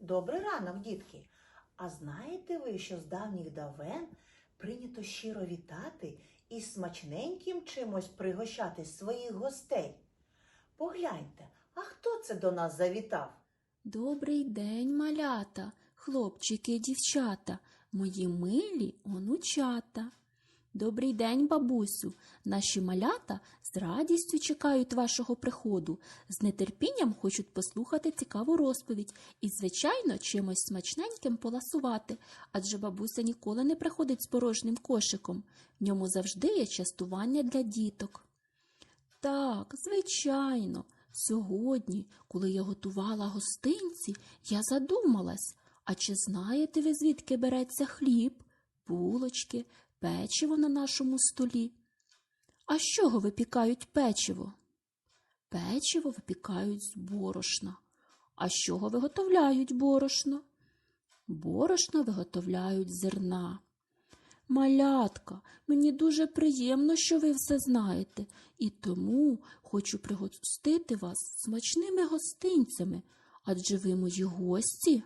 Добрий ранок, дітки. А знаєте ви, що з давніх давен прийнято щиро вітати і смачненьким чимось пригощати своїх гостей? Погляньте, а хто це до нас завітав? Добрий день, малята, хлопчики і дівчата, мої милі онучата. Добрий день, бабусю. Наші малята з радістю чекають вашого приходу, з нетерпінням хочуть послухати цікаву розповідь і, звичайно, чимось смачненьким поласувати, адже бабуся ніколи не приходить з порожнім кошиком. В ньому завжди є частування для діток. Так, звичайно. Сьогодні, коли я готувала гостинці, я задумалась, а чи знаєте ви, звідки береться хліб, булочки, печиво на нашому столі? А з чого випікають печиво? Печиво випікають з борошна. А з чого виготовляють борошно? Борошно виготовляють зерна. Малятка, мені дуже приємно, що ви все знаєте, і тому хочу пригостити вас смачними гостинцями, адже ви мої гості.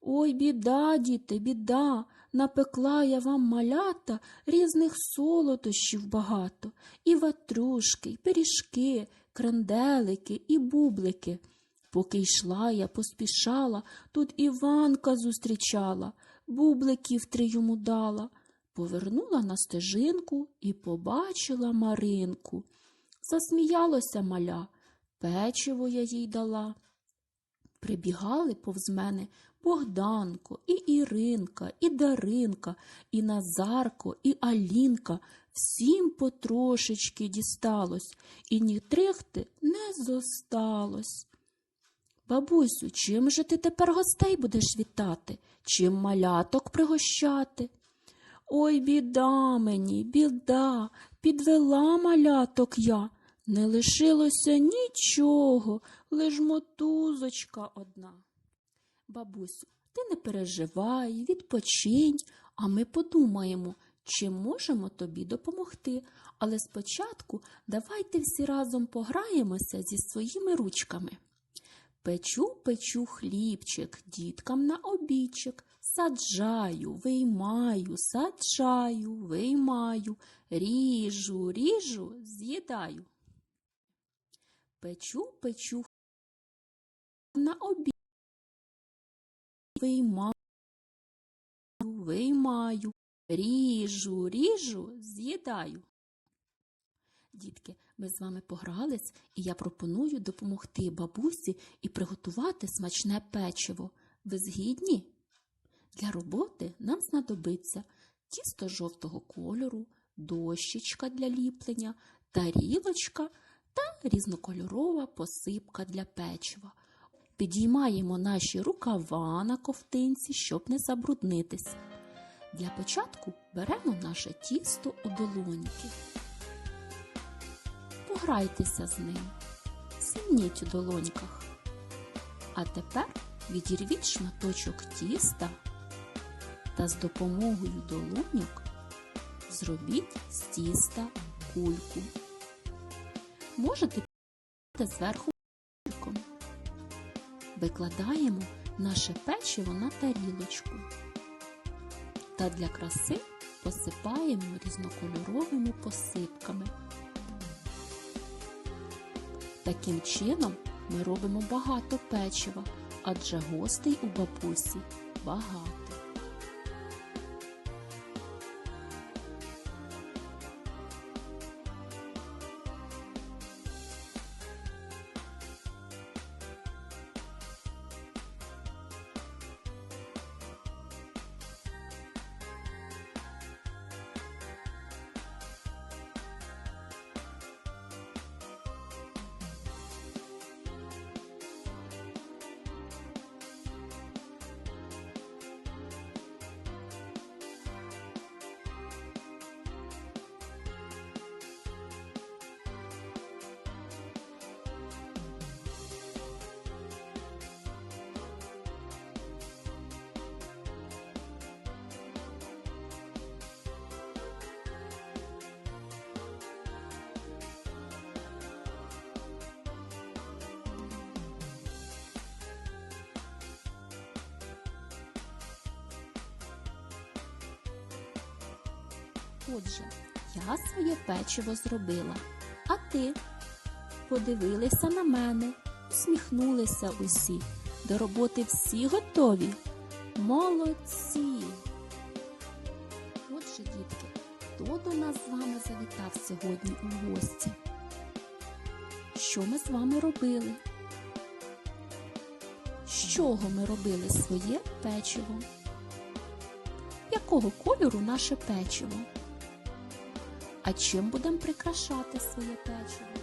Ой, біда, діти, біда, напекла я вам малята різних солодощів багато, і ватрушки, і пиріжки, кренделики, і бублики. Поки йшла я, поспішала, тут Іванка зустрічала, бубликів три йому дала. Повернула на стежинку і побачила Маринку. Засміялося маля, печиво я їй дала. Прибігали повз мене Богданко, і Іринка, і Даринка, і Назарко, і Алінка. Всім потрошечки дісталось, і ні трихти не зосталось. Бабусю, чим же ти тепер гостей будеш вітати? Чим маляток пригощати? Ой, біда мені, біда, підвела маляток я. Не лишилося нічого, лиш мотузочка одна. Бабусю, ти не переживай, відпочинь, а ми подумаємо, чи можемо тобі допомогти. Але спочатку давайте всі разом пограємося зі своїми ручками. Печу, печу хлібчик, діткам на обідчик, саджаю, виймаю, саджаю, виймаю, ріжу, ріжу, з'їдаю. Печу, печу на обід, виймаю, виймаю, ріжу, ріжу, з'їдаю. Дітки, ми з вами погрались, і я пропоную допомогти бабусі і приготувати смачне печиво. Ви згідні? Для роботи нам знадобиться тісто жовтого кольору, дощечка для ліплення, тарілочка та різнокольорова посипка для печива. Підіймаємо наші рукава на ковтинці, щоб не забруднитись. Для початку беремо наше тісто у долоньки. Пограйтеся з ним, сімніть у долоньках. А тепер відірвіть шматочок тіста та з допомогою долоньок зробіть з тіста кульку. Можете зверху кульком. Викладаємо наше печиво на тарілочку та для краси посипаємо різнокольоровими посипками. Таким чином ми робимо багато печива, адже гостей у бабусі багато. Отже, я своє печиво зробила. А ти? Подивилися на мене, усміхнулися усі. До роботи всі готові. Молодці! Отже, дітки, хто до нас з вами завітав сьогодні у гості? Що ми з вами робили? З чого ми робили своє печиво? Якого кольору наше печиво? А чим будемо прикрашати своє печиво?